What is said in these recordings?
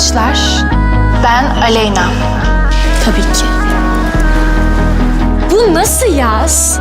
başlar. Ben Aleyna. Tabii ki. Bu nasıl yaz?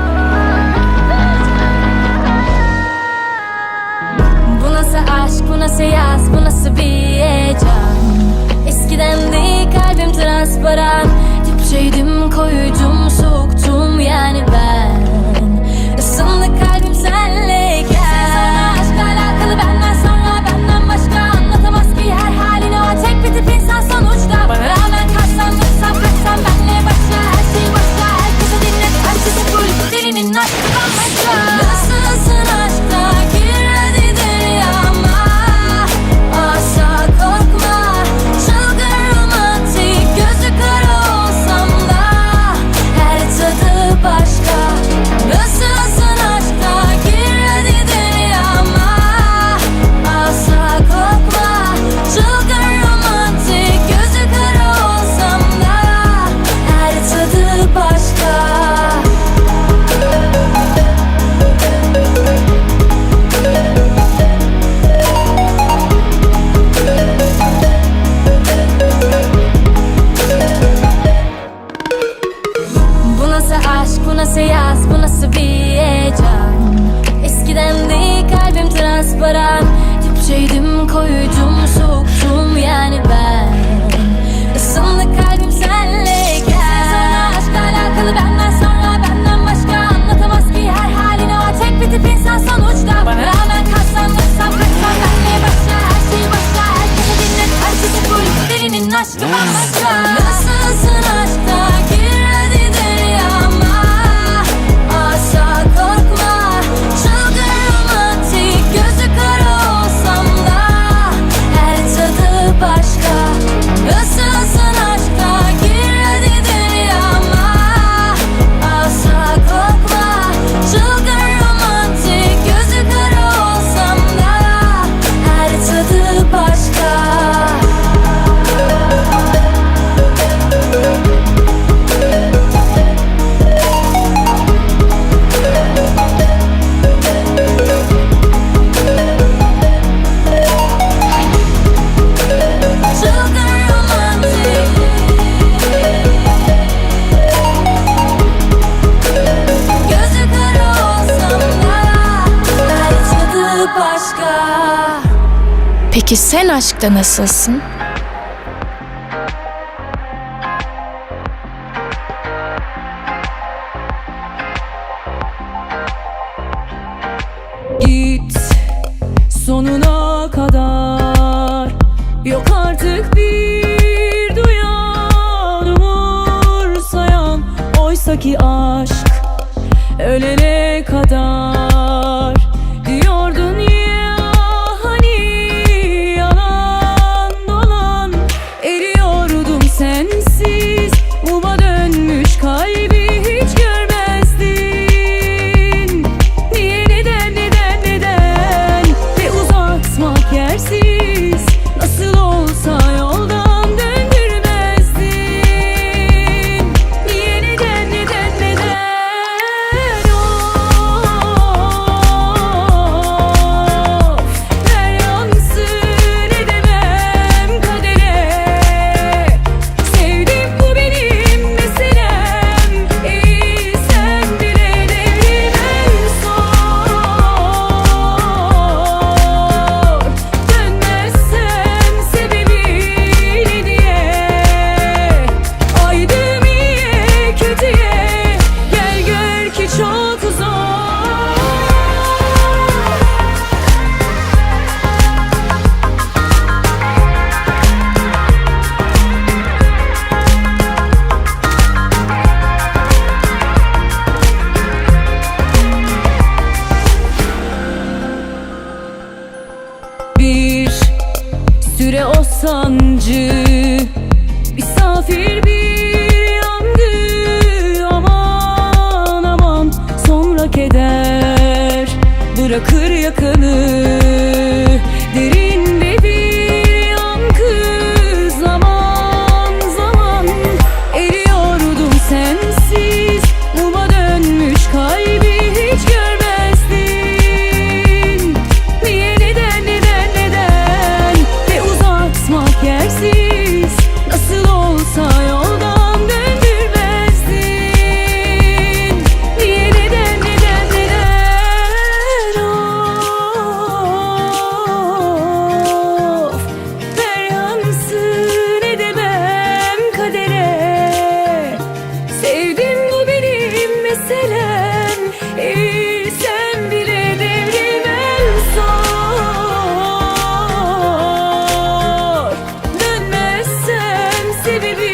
Peki sen aşkta nasılsın? Git sonuna kadar. Yok artık bir duyan umursayan. Oysa ki aşk ölene kadar. sebebi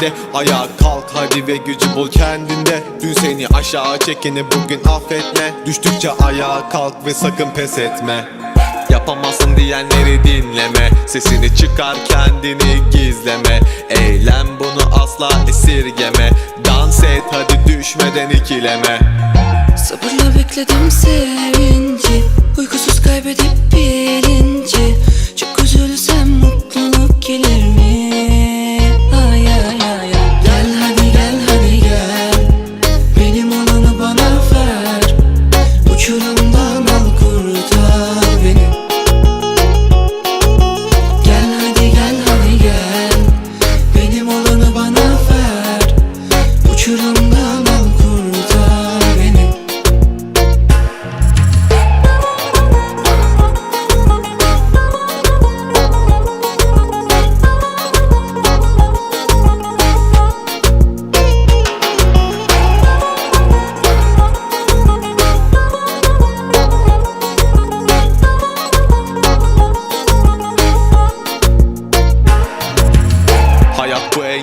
sende Ayağa kalk hadi ve gücü bul kendinde. Dün seni aşağı çekeni bugün affetme. Düştükçe ayağa kalk ve sakın pes etme. Yapamazsın diyenleri dinleme. Sesini çıkar kendini gizleme. Eylem bunu asla esirgeme. Dans et hadi düşmeden ikileme. Sabırla bekledim sevinci. Uykusuz kaybedip bilinci Çok üzülsem mutluluk gelir mi?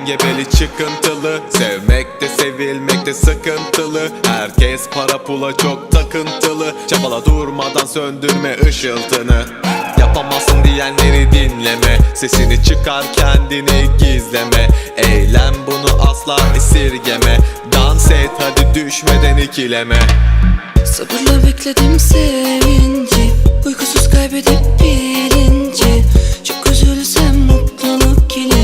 engebeli çıkıntılı? Sevmek de sevilmek de sıkıntılı. Herkes para pula çok takıntılı. Çabala durmadan söndürme ışıltını. Yapamazsın diyenleri dinleme. Sesini çıkar kendini gizleme. Eylem bunu asla esirgeme. Dans et hadi düşmeden ikileme. Sabırla bekledim sevinci. Uykusuz kaybedip bilinci Çok üzülsem mutluluk gelir